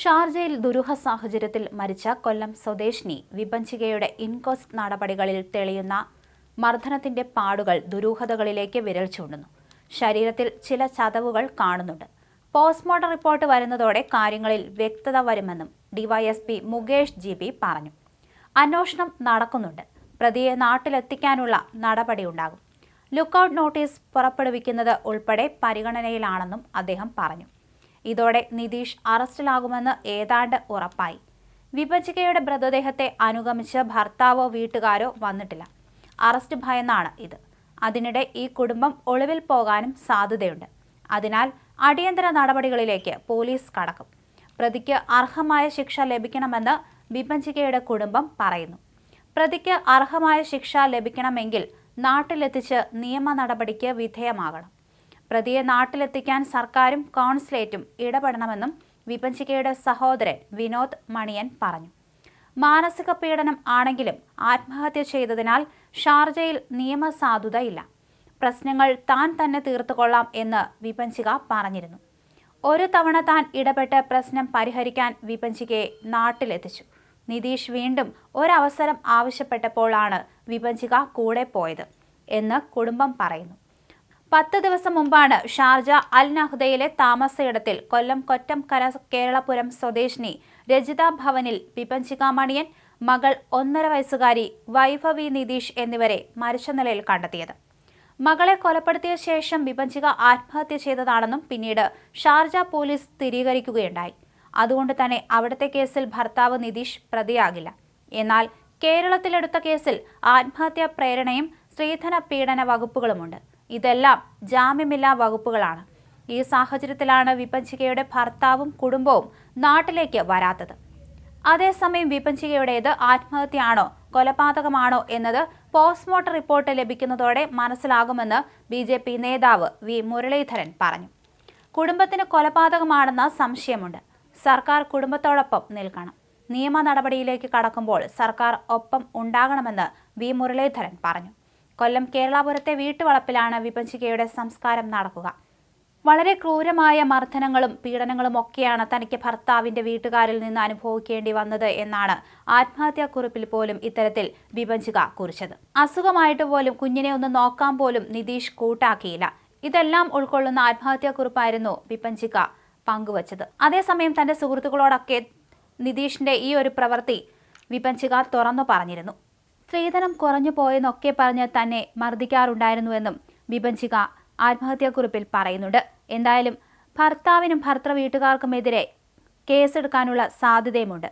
ഷാർജയിൽ ദുരൂഹ സാഹചര്യത്തിൽ മരിച്ച കൊല്ലം സ്വദേശിനി വിപഞ്ചികയുടെ ഇൻകോസ് നടപടികളിൽ തെളിയുന്ന മർദ്ദനത്തിന്റെ പാടുകൾ ദുരൂഹതകളിലേക്ക് വിരൽ ചൂണ്ടുന്നു. ശരീരത്തിൽ ചില ചതവുകൾ കാണുന്നുണ്ട്. പോസ്റ്റ്മോർട്ടം റിപ്പോർട്ട് വരുന്നതോടെ കാര്യങ്ങളിൽ വ്യക്തത വരുമെന്നും ഡിവൈഎസ്പി മുകേഷ് ജി ബി പറഞ്ഞു. അന്വേഷണം നടക്കുന്നുണ്ട്. പ്രതിയെ നാട്ടിലെത്തിക്കാനുള്ള നടപടിയുണ്ടാകും ലുക്കൌട്ട് നോട്ടീസ് പുറപ്പെടുവിക്കുന്നത് ഉൾപ്പെടെ പരിഗണനയിലാണെന്നും അദ്ദേഹം പറഞ്ഞു. ഇതോടെ നിതീഷ് അറസ്റ്റിലാകുമെന്ന് ഏതാണ്ട് ഉറപ്പായി. വിഭജികയുടെ മൃതദേഹത്തെ അനുഗമിച്ച് ഭർത്താവോ വീട്ടുകാരോ വന്നിട്ടില്ല. അറസ്റ്റ് ഭയന്നാണ് ഇത്. അതിനിടെ ഈ കുടുംബം ഒളിവിൽ പോകാനും സാധ്യതയുണ്ട്. അതിനാൽ അടിയന്തര നടപടികളിലേക്ക് പോലീസ് കടക്കും. പ്രതിക്ക് അർഹമായ ശിക്ഷ ലഭിക്കണമെന്ന് വിഭജികയുടെ കുടുംബം പറയുന്നു. പ്രതിക്ക് അർഹമായ ശിക്ഷ ലഭിക്കണമെങ്കിൽ നാട്ടിലെത്തിച്ച് നിയമ നടപടിക്ക് വിധേയമാകണം. പ്രതിയെ നാട്ടിലെത്തിക്കാൻ സർക്കാരും കോൺസുലേറ്റും ഇടപെടണമെന്നും വിപഞ്ചികയുടെ സഹോദരൻ വിനോദ് മണിയൻ പറഞ്ഞു. മാനസിക പീഡനം ആണെങ്കിലും ആത്മഹത്യ ചെയ്തതിനാൽ ഷാർജയിൽ നിയമസാധുതയില്ല. പ്രശ്നങ്ങൾ താൻ തന്നെ തീർത്തുകൊള്ളാം എന്ന് വിപഞ്ചിക പറഞ്ഞിരുന്നു. ഒരു തവണ താൻ ഇടപെട്ട് പ്രശ്നം പരിഹരിക്കാൻ വിപഞ്ചികയെ നാട്ടിലെത്തിച്ചു. നിതീഷ് വീണ്ടും ഒരവസരം ആവശ്യപ്പെട്ടപ്പോഴാണ് വിപഞ്ചിക കൂടെ പോയത് എന്ന് കുടുംബം പറയുന്നു. പത്ത് ദിവസം മുമ്പാണ് ഷാർജ അൽ നഹ്ദയിലെ താമസയിടത്തിൽ കൊല്ലം കൊറ്റംകര കേരളപുരം സ്വദേശിനി രജിത ഭവനിൽ വിപഞ്ചിക മണിയൻ മകൾ ഒന്നര വയസ്സുകാരി വൈഭവി നിതീഷ് എന്നിവരെ മരിച്ച നിലയിൽ കണ്ടെത്തിയത്. മകളെ കൊലപ്പെടുത്തിയ ശേഷം വിപഞ്ചിക ആത്മഹത്യ ചെയ്തതാണെന്നും പിന്നീട് ഷാർജ പോലീസ് സ്ഥിരീകരിക്കുകയുണ്ടായി. അതുകൊണ്ട് തന്നെ അവിടുത്തെ കേസിൽ ഭർത്താവ് നിതീഷ് പ്രതിയാകില്ല. എന്നാൽ കേരളത്തിലെടുത്ത കേസിൽ ആത്മഹത്യാ പ്രേരണയും സ്ത്രീധന പീഡന വകുപ്പുകളുമുണ്ട്. ഇതെല്ലാം ജാമ്യമില്ലാ വകുപ്പുകളാണ്. ഈ സാഹചര്യത്തിലാണ് വിപഞ്ചികയുടെ ഭർത്താവും കുടുംബവും നാട്ടിലേക്ക് വരാത്തത്. അതേസമയം വിപഞ്ചികയുടേത് ആത്മഹത്യയാണോ കൊലപാതകമാണോ എന്നത് പോസ്റ്റ്മോർട്ടം റിപ്പോർട്ട് ലഭിക്കുന്നതോടെ മനസ്സിലാകുമെന്ന് ബി ജെ പി നേതാവ് വി മുരളീധരൻ പറഞ്ഞു. കുടുംബത്തിന് കൊലപാതകമാണെന്ന സംശയമുണ്ട്. സർക്കാർ കുടുംബത്തോടൊപ്പം നിൽക്കണം. നിയമ നടപടിയിലേക്ക് കടക്കുമ്പോൾ സർക്കാർ ഒപ്പം ഉണ്ടാകണമെന്ന് വി മുരളീധരൻ പറഞ്ഞു. കൊല്ലം കേരളാപുരത്തെ വീട്ടുവളപ്പിലാണ് വിപഞ്ചികയുടെ സംസ്കാരം നടക്കുക. വളരെ ക്രൂരമായ മർദ്ദനങ്ങളും പീഡനങ്ങളും ഒക്കെയാണ് തനിക്ക് ഭർത്താവിന്റെ വീട്ടുകാരിൽ നിന്ന് അനുഭവിക്കേണ്ടി വന്നത് എന്നാണ് ആത്മഹത്യാക്കുറിപ്പിൽ പോലും ഇത്തരത്തിൽ വിപഞ്ചിക കുറിച്ചത്. അസുഖമായിട്ട് പോലും കുഞ്ഞിനെ ഒന്ന് നോക്കാൻ പോലും നിതീഷ് കൂട്ടാക്കിയില്ല. ഇതെല്ലാം ഉൾക്കൊള്ളുന്ന ആത്മഹത്യാക്കുറിപ്പായിരുന്നു വിപഞ്ചിക പങ്കുവച്ചത്. അതേസമയം തന്റെ സുഹൃത്തുക്കളോടൊക്കെ നിതീഷിന്റെ ഈ ഒരു പ്രവൃത്തി വിപഞ്ചിക തുറന്നു പറഞ്ഞിരുന്നു. സ്ത്രീധനം കുറഞ്ഞു പോയെന്നൊക്കെ പറഞ്ഞ് തന്നെ മർദ്ദിക്കാറുണ്ടായിരുന്നുവെന്നും വിഭജിക ആത്മഹത്യാക്കുറിപ്പിൽ പറയുന്നുണ്ട്. എന്തായാലും ഭർത്താവിനും ഭർത്തൃ വീട്ടുകാർക്കുമെതിരെ കേസെടുക്കാനുള്ള സാധ്യതയുമുണ്ട്.